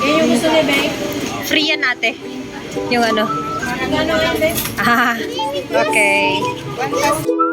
Yan yung gusto ni Beng? Free yan ate. Yung ano. Ano yan, Beng? Ah, okay. 1,000.